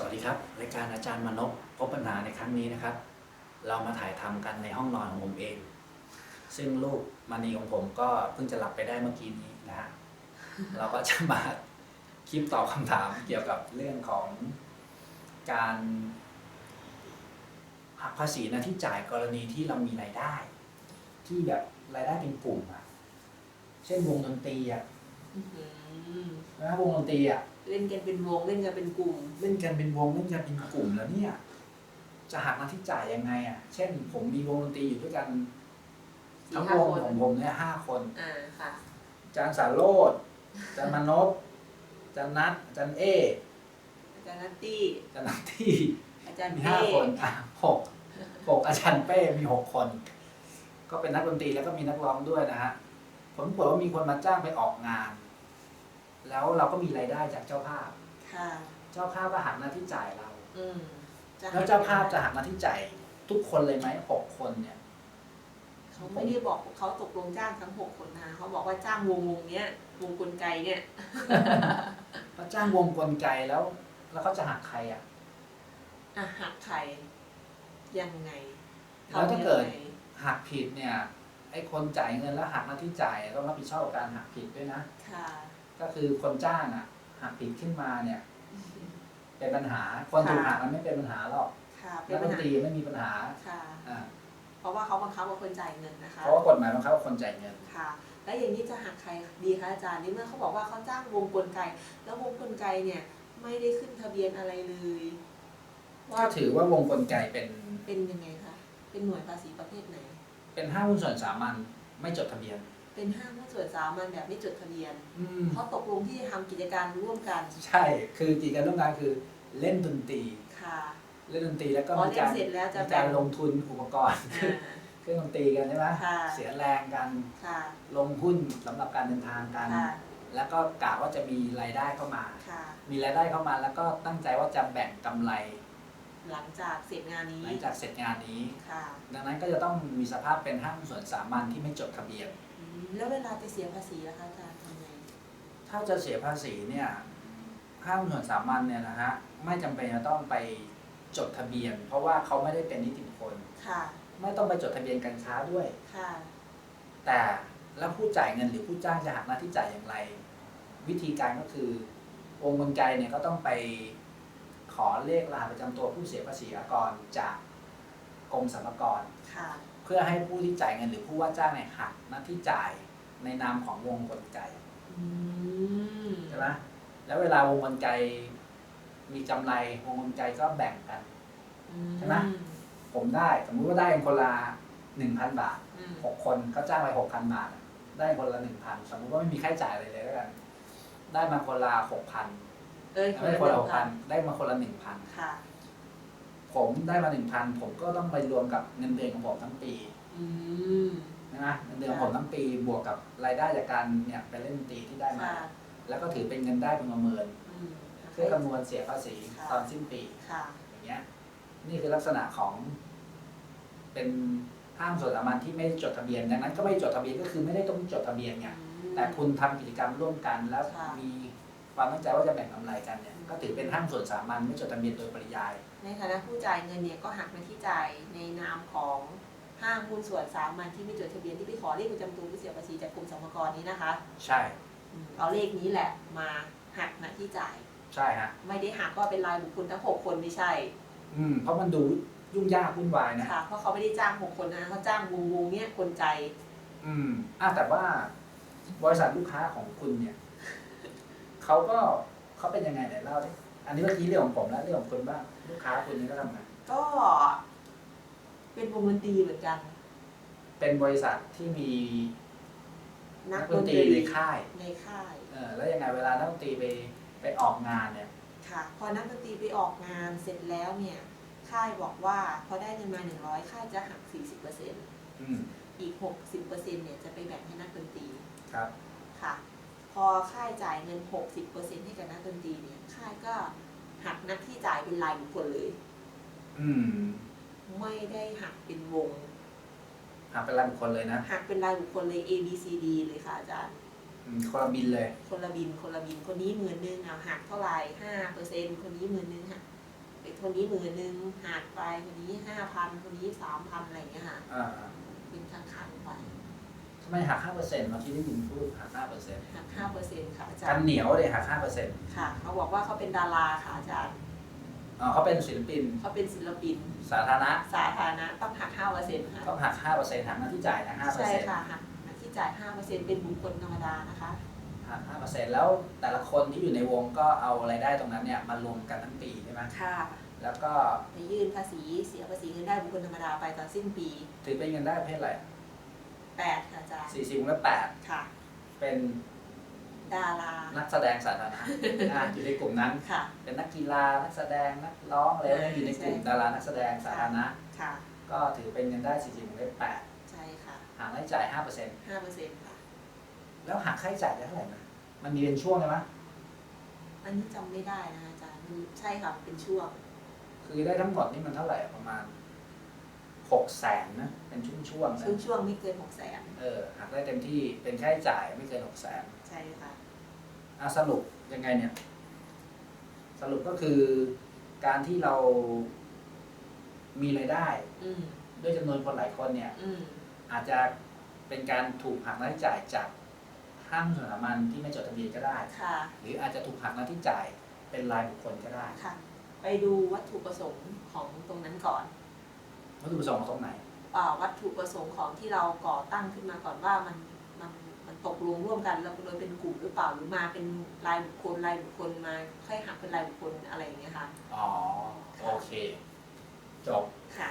สวัสดีครับ รายการอาจารย์มนพพบปัญหาในครั้งนี้นะครับ เรามาถ่ายทำกันในห้องนอนของผมเอง ซึ่งลูกมณีของผมก็เพิ่งจะหลับไปได้เมื่อกี้นี้นะฮะเราก็จะมาคลิปตอบคำถามเกี่ยวกับเรื่องของการหักภาษีนะที่จ่ายกรณีที่เรามีรายได้ ที่แบบรายได้เป็นกลุ่มอะเช่นวงดนตรีอะ นะวงดนตรีอะเล่นกันเป็นวงเล่นกันเป็นกลุ่ม เล่นกันเป็นวงเล่นกันเป็นกลุ่มแล้วเนี่ย จะหักหน้าที่จ่ายยังไงอะ เช่น ผมมีวงดนตรีอยู่ด้วยกันสี่ทั้งห้าวงคน ของผมเนี่ยห้าคน อ่าค่ะ อาจารย์สารโรดอาจารย์มนพอาจารย์นัทอาจารย์เออาจารย์นัตตี้ อาจารย์นัทที่ อาจารย์มีเป้ห้าคนอะหกหกอาจารย์เป้มีหกคน ก็เป็นนักดนตรีแล้วก็มีนักร้องด้วยนะฮะผลปรากฏว่ามีคนมาจ้างไปออกงาน แล้วเราก็มีรายได้จากเจ้าภาพ ค่ะเจ้าภาพก็หักหน้าที่จ่ายเรา อืมจะแล้วเจ้าภาพจะหักหน้าที่จ่ายทุกคนเลยไหมหกคนเนี่ย เขาไม่ได้บอกเขาตกลงจ้างทั้งหกคนนะเขาบอกว่าจ้างวงวงเนี้ยวงกลไกเนี่ย เขาจ้างวงกลไกแล้ว แล้วเขาจะหักใครอะอะหักใครยังไงแล้วถ้าเกิดทำยังไงหักผิดเนี่ยไอ้คนจ่ายเงินแล้วหักหน้าที่จ่ายต้องรับผิดชอบกับการหักผิดด้วยนะค่ะ ก็คือคนจ้างอะหักผิดขึ้นมาเนี่ย เป็นปัญหาคนถูกหักมันไม่เป็นปัญหาหรอกค่ะเป็นันกดปัญนหาตรีไม่มีปัญหาค่ะอ่าเพราะว่าเขาบังคับว่าคนจ่ายเงินนะคะ เพราะว่ากฎหมายบังคับว่าคนจ่ายเงิน ค่ะ แล้วอย่างนี้จะหักใครดีคะอาจารย์นี่เมื่อเขาบอกว่าเขาจ้างวงกลไก แล้ววงกลไกเนี่ยไม่ได้ขึ้นทะเบียนอะไรเลยก็ถือว่าวงกลไกเป็นเป็นยังไงคะ เป็นหน่วยภาษีประเภทไหน เป็นห้างหุ้นส่วนสามัญไม่จดทะเบียน เป็นห้างหุ้นส่วนสามัญแบบไม่จดทะเบียนอืมเขาตกลงที่จะทำกิจการร่วมกันใช่ คือกิจการร่วมกันคือเล่นดนตรี ค่ะ เล่นดนตรีแล้วก็พอมีเล่นการเสร็จแล้วจะมีแบ่การงลงทุนอุปกรณ์อ่า เครื่องดนตรีกันใช่ไหมค่ะ เสียแรงกัน ค่ะลงหุ้นสำหรับการเดินทางกัน ค่ะแล้วก็กะว่าจะมีรายได้เข้ามา ค่ะมีรายได้เข้ามาแล้วก็ตั้งใจว่าจะแบ่งกำไร หลังจากเสร็จงานนี้หลังจากเสร็จงานนี้ ค่ะดังนั้นก็จะต้องมีสภาพเป็นห้างหุ้นส่วนสามัญที่ไม่จดทะเบียน อืมแล้วเวลาจะเสียภาษีล่ะคะอาจารย์ทำไงถ้าจะเสียภาษีเนี่ยห้างหุ้นส่วนสามัญเนี่ยนะฮะไม่จำเป็นจะต้องไปจดทะเบียน เพราะว่าเขาไม่ได้เป็นนิติบุคคล ค่ะไม่ต้องไปจดทะเบียนการค้าด้วย ค่ะแต่แล้วผู้จ่ายเงินหรือผู้จ้างจะหักหน้าที่จ่ายอย่างไร วิธีการก็คือวงกลไกเนี่ยก็ต้องไปข อเลขรหัสประจำตัวผู้เสียภาษีอากรจากกรมสรรพากร ค่ะ เพื่อให้ผู้ที่จ่ายเงินหรือผู้ว่าจ้างเนี่ยหักหน้าที่จ่ายในนามของวงกลไกอืม ใช่ไหมแล้วเวลาวงกลไกมีกำไรวงกลไกก็แบ่งกัน ใช่ไหม ผมได้สมมุติว่าได้คนละหนึ่งพันบาทอืมหกคนเขาจ้างไปหกพันบาท ได้คนละหนึ่งพันสมมุติว่าไม่มีค่าใช้จ่ายอะไรเลยแล้วกัน ได้มาคนละหกพัน เอ้ยได้คนละหกเดีพัยนวได้มาคนละหนึ่งพันค่ะผมได้มาหนึ่งพันผมก็ต้องไปรวมกับเงินเดือนของผมทั้งปีอืมนะเงินเดือนของผมทั้งปีบวกกับรายได้จากการเนี่ยไปเล่นดนตรีที่ได้มา ค่ะแล้วก็ถือเป็นเงินได้เป็นประเมินอืมเพื่อคำนวณเสียภาษีค่ะตอนสิ้นปี ค่ะ อย่างเงี้ยนี่คือลักษณะของ เป็นห้างส่วนสามัญที่ไม่ได้จดทะเบียนดังนั้นก็ไม่ได้จดทะเบียนก็คือไม่ได้ต้องจดทะเบียนไงแต่คุณทำกิจกรรมร่วมกันแล้วค่ะ มี ความตั้งใจว่าจะแบ่งกำไรกันเนี่ยอืมก็ถือเป็นห้างส่วนสามัญไม่จดทะเบียนโดยปริยาย ในฐานะผู้จ่ายเงินเนี่ยก็หักมาที่จ่ายในนามของห้างหุ้นส่วนสามัญที่ไม่จดทะเบียนที่ไปขอเลขประจำตัวผู้เสียภาษีจากกรมสรรพากรนี้นะคะใช่อืมเอาเลขนี้แหละมาหักหน้าที่จ่าย ใช่ฮะไม่ได้หักว่าเป็นรายบุคคลทั้งหกคนไม่ใช่อืมเพราะมันดูยุ่งยากวุ่นวายนะ ค่ะเพราะเขาไม่ได้จ้างหกคนนะเขาจ้างวงวงๆเนี่ยคนใจ อืมอะแต่ว่าบริษัทลูกค้าของคุณเนี่ย เขาก็เขาเป็นยังไงไหนเล่าดิอันนี้เมื่อกี้เรื่องของผมแล้วเรื่องของคุณบ้างลูกค้าคุณนี่ก็ทำไงก็เป็นวงดนตรีเหมือนกัน เป็นบริษัทที่มีนันักกดดนนตตรีรีในค่ายในค่ายเออแล้วยังไงเวลานักดนตรีไปไปออกงานเนี่ยค่ะ พอนักดนตรีไปออกงานเสร็จแล้วเนี่ย ค่ายบอกว่าพอได้เงินมา100ค่ายจะหัก40%อืมอีก60%เนี่ยจะไปแบ่งให้นักดนตรีครับค่ะพ อค่ายจ่ายเงิน 60%ให้กับนักดนตรีเนี่ยค่ายก็หักหนักที่จ่ายเป็นรายบุคคลเลย อืมไม่ได้หักเป็นวง หาเป็นรายบุคคลเลยนะหักเป็นรายบุคคลเลย A B C D เลยค่ะอาจารย์ อืมคนละบินเลย คนละบินคนละบินคนนี้หมื่นหนึ่งเอาหักเท่าไหร่ห้าเปอร์เซ็นต์คนนี้หมื่นหนึ่งหักด็กคนนี้หมื่นหนึ่งหักไปคนนี้ห้าพันคนนี้สามพันอะไรอย่างเงี้ยค่ะอ่าเป็นขั้นขั้นๆไปทำ ไมหักห้าเปอร์เซ็นต์เมื่อกี้ที่คุณพูดหักห้าเปอร์เซ็นต์หักห้าเปอร์เซ็นต์ค่ะอาจากัรนย์เหนียวเลยหักห้าเปอร์เซ็นต์ค่ะ เขาบอกว่าเขาเป็นดาราค่ะอาจารย์อ๋อเขาเป็นศิลปินเขาเป็นศิลปิน สาธารณะสาธารณะต้องหักห้าเปอร์เซ็นต์ค่ะ ต้องหักห้าเปอร์เซ็นต์หักหน้าที่จ่ายนะห้าเปอร์ใช่เซ็นต์ค่ะหักที่จ่ายห้าเปอร์เซ็นต์เป็นบุคคลธรรมดานะคะ หักห้าเปอร์เซ็นต์แล้วแต่ละคนที่อยู่ในวงก็เอารายได้ตรงนั้นเนี่ยมารวมกันทั้งปีใช่ไหมค่ะแล้วก็ไปยื่นภาษีเสียภาษีเงินได้บุคคลธรรมดาไปตอนสิ้นปี ถือเป็นเงินได้ประเภทอะไร แปดค่ะอาจารย์สี่สิบและแปดค่ะเป็นดารา นักแสดงสาธารณะอะอยู่ในกลุ่มนั้น ค่ะ เป็นนักกีฬานักแสดงนักร้องอะไรเนี่ยอยู่ในกลุ่มใช่ดารานักแสดงสาธารณะค่ะ ก็ถือเป็นเงินได้สี่สิบและแปดใช่ค่ะหักรายจ่ายห้าเปอร์เซ็นต์ห้าเปอร์เซ็นต์ค่ะ แล้วหักค่าใช้จ่ายได้เท่าไหร่นะมันมีเป็นช่วงเลยมั้ยอันนี้จำไม่ได้นะอาจารย์มันใช่ค่ะ เป็นช่วง คือได้ทั้งหมดนี่มันเท่าไหร่ประมาณ หกแสนนะเป็นช่วงๆนะช่วงช่วงไม่เกินหกแสนเออหักได้เต็มที่เป็นค่าใช้จ่ายไม่เกินหกแสนใช่ค่ะอะสรุปยังไงเนี่ย สรุปก็คือการที่เรามีรายได้ อืมด้วยจำนวนคนหลายคนเนี่ย อืมอาจจะเป็นการถูกหักหน้าที่จ่ายจากห้างสถาบันที่ไม่จดทะเบียนก็ได้ ค่ะหรืออาจจะถูกหักหน้าที่จ่ายเป็นรายบุคคลก็ได้ ค่ะ ไปดูวัตถุประสงค์ของตรงนั้นก่อน วัตถุประสงค์ของตรงไหน อ่าวัตถุประสงค์ของที่เราก่อตั้งขึ้นมาก่อนว่ามันมันมันตกลงร่วมกันแล้วโดยเป็นกลุ่มหรือเปล่าหรือมาเป็นรายบุคคลรายบุคคลมาค่อยหักเป็นรายบุคคลอะไรอย่างเงี้ยค่ะอ๋อ โอเค จบ ค่ะ